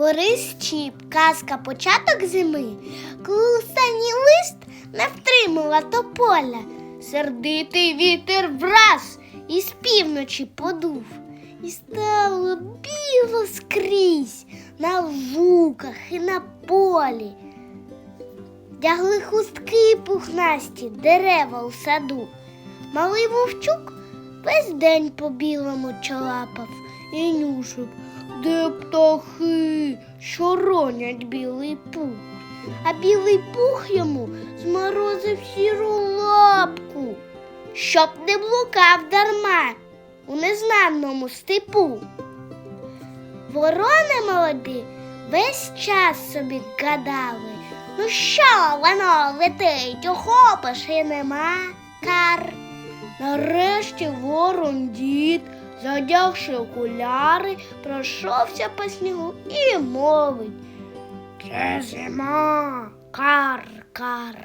Борис Чіп, казка початок зими, коли останній лист не втримала тополя. Сердитий вітер враз із півночі подув, і стало біло скрізь на луках і на полі. Дягли хустки пухнасті дерева у саду. Малий вовчук весь день по білому чолапав і нюшив, де птахи, що ронять білий пух. А білий пух йому зморозив сіру лапку, щоб не блукав дарма у незнаному степу. Ворони молоді весь час собі гадали, ну що воно летить, охопиш і нема кар. Нарешті ворон дід, задягши окуляри, пройшовся по снігу і мовить. Це зима, кар-кар.